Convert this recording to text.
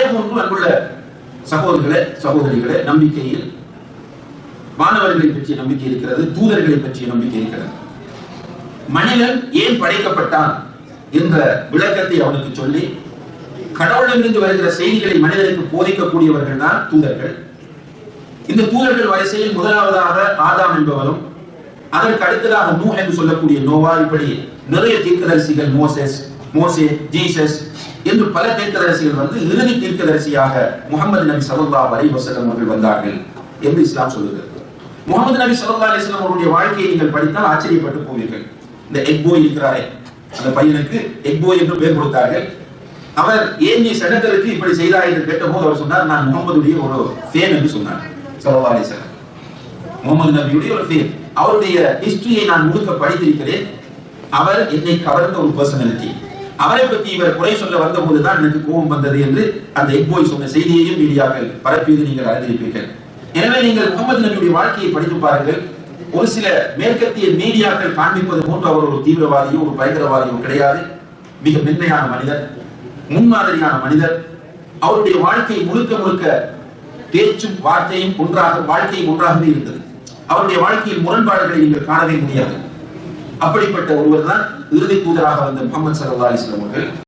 அதே போன்று அங்குள்ள சகோதரர்களே சகோதரிகளே நம்பிக்கையில் மாணவர்களை பற்றிய நம்பிக்கை இருக்கிறது தூதர்களை பற்றிய நம்பிக்கை இருக்கிறது. மனிதன் ஏன் படைக்கப்பட்டான் என்ற விளக்கத்தை அவனுக்கு சொல்லி கடவுளிலிருந்து வருகிற செய்திகளை மனிதனுக்கு போதிக்கக்கூடியவர்கள் தான் தூதர்கள். இந்த தூதர்கள் வரிசையில் முதலாவதாக ஆதாம் என்பவரும் அதற்கு அடுத்ததாக நூ என்று சொல்லக்கூடிய நோவா இப்படி நிறைய தீர்க்கதரிசிகள் மோசஸ் மோசே ஜீசஸ் என்று பல தீர்க்கதரிசிகள் வந்து இறுதி தீர்க்கதரிசியாக முகமது நபி சல்லா அலைஹி வசலம் அவர்கள் வந்தார்கள் என்று இஸ்லாம் சொல்லுகிறது. முகமது நபி சல்லா அலிஸ்லாம் அவருடைய வாழ்க்கையை நீங்கள் படித்தால் ஆச்சரியப்பட்டு போவீர்கள். இந்த எக்போ இருக்கிறாரே அந்த பையனுக்கு எக்போ என்று பெயர் கொடுத்தார்கள். அவர் ஏன் நீ செனட்டருக்கு இப்படி செய்தாய் என்று கேட்டபோது அவர் சொன்னார் நான் முகமதுடைய ஒரு ஃபேன் என்று சொன்னார் சல்லா அலிஸ்லாம் முகமது நபியுடைய ஒரு ஃபேன் அவருடைய ஹிஸ்டரியை நான் முழுக்க படித்திருக்கிறேன். அவர் என்னை கவர்ந்த ஒரு பர்சனாலிட்டி அவரை பற்றி இவர் குறை சொல்ல வந்தபோது தான் எனக்கு கோபம் வந்தது என்று அந்த எக்போய் சொன்ன செய்தியையும் மீடியாக்கள் பரப்பியது நீங்கள் அறிந்திருப்பீர்கள். எனவே நீங்கள் முகமது நபியுடைய வாழ்க்கையை படித்து பாருங்கள். ஒரு சில மேற்கத்திய மீடியாக்கள் காண்பிப்பது போன்று அவர் ஒரு தீவிரவாதியோ ஒரு பயங்கரவாதியோ கிடையாது. மிக மென்மையான மனிதர் முன்மாதிரியான மனிதர். அவருடைய வாழ்க்கை முழுக்க முழுக்க பேச்சும் வார்த்தையும் ஒன்றாக வாழ்க்கையும் ஒன்றாகவே இருந்தது. அவருடைய வாழ்க்கையில் முரண்பாடுகளை நீங்கள் காணவே முடியாது. அப்படிப்பட்ட ஒருவர் தான் இறுதி தூதராக வந்த முகமது சல்லா அலிஸ்லாம் அவர்கள்.